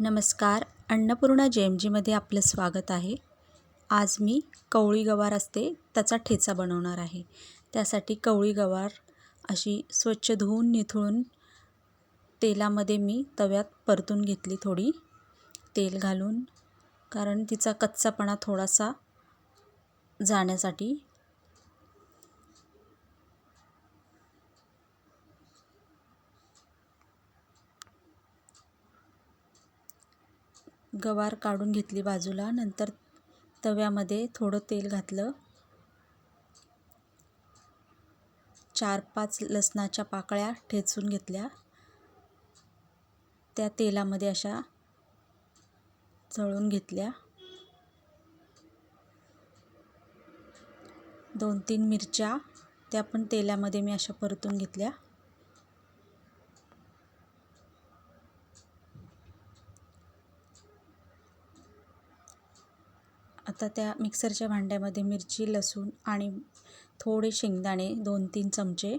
नमस्कार अन्नपूर्णा जे एम जीमध्ये आपलं स्वागत आहे. आज मी कवळी गवार असते त्याचा ठेचा बनवणार आहे. त्यासाठी कवळी गवार अशी स्वच्छ धुवून निथळून तेलामध्ये मी तव्यात परतून घेतली थोडी. तेल घालून कारण तिचा कच्चापणा थोडासा जाण्यासाठी गवार काढून घेतली बाजूला. नंतर तव्यामध्ये थोडं तेल घातलं. चार पाच लसणाच्या पाकळ्या ठेचून घेतल्या. त्या तेलामध्ये अशा चळून घेतल्या. दोन तीन मिरच्या त्या पण तेलामध्ये मी अशा परतून घेतल्या. आता त्या मिक्सरच्या भांड्यामध्ये मिरची लसूण आणि थोडे शेंगदाणे दोन तीन चमचे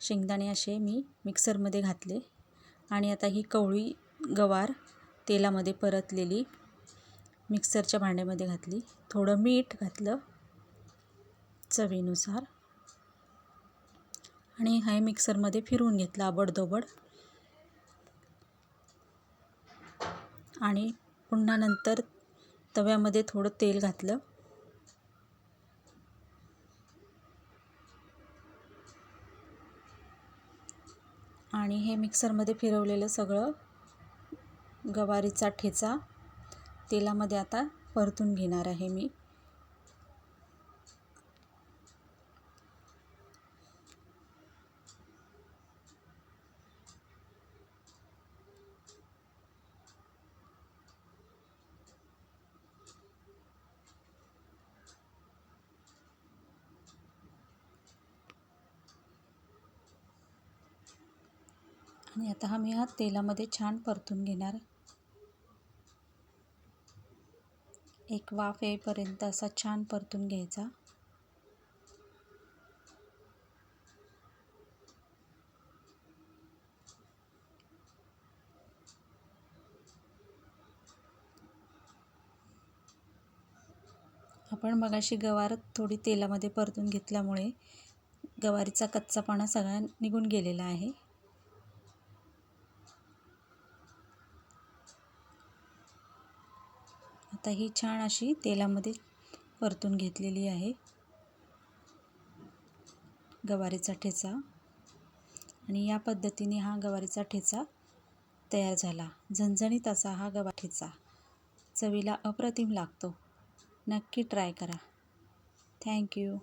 शेंगदाणे असे मी मिक्सरमध्ये घातले. आणि आता ही कवळी गवार तेलामध्ये परतलेली मिक्सरच्या भांड्यामध्ये घातली. थोडं मीठ घातलं चवीनुसार. आणि हे मिक्सरमध्ये फिरवून घेतलं आबडदोबड आणि पुन्हा नंतर तव्यामध्ये थोडं तेल घातलं. आणि हे मिक्सरमध्ये फिरवलेलं सगळं गवारीचा ठेचा. तेलामध्ये आता परतून घेणार आहे मी. आणि आता हा मी हा तेलामध्ये छान परतून घेणार. एक वाफ येईपर्यंत असा छान परतून घ्यायचा. आपण मगाशी गवार थोडी तेलामध्ये परतून घेतल्यामुळे गवारीचा कच्चापणा सगळा निघून गेलेला आहे. आता ही छान अशी तेलामध्ये परतून घेतलेली आहे. गवारीचा ठेचा. आणि या पद्धतीने हा गवारीचा ठेचा तयार झाला. झणझणीत असा हा गवा ठेचा. चवीला अप्रतिम लागतो. नक्की ट्राय करा. थँक्यू.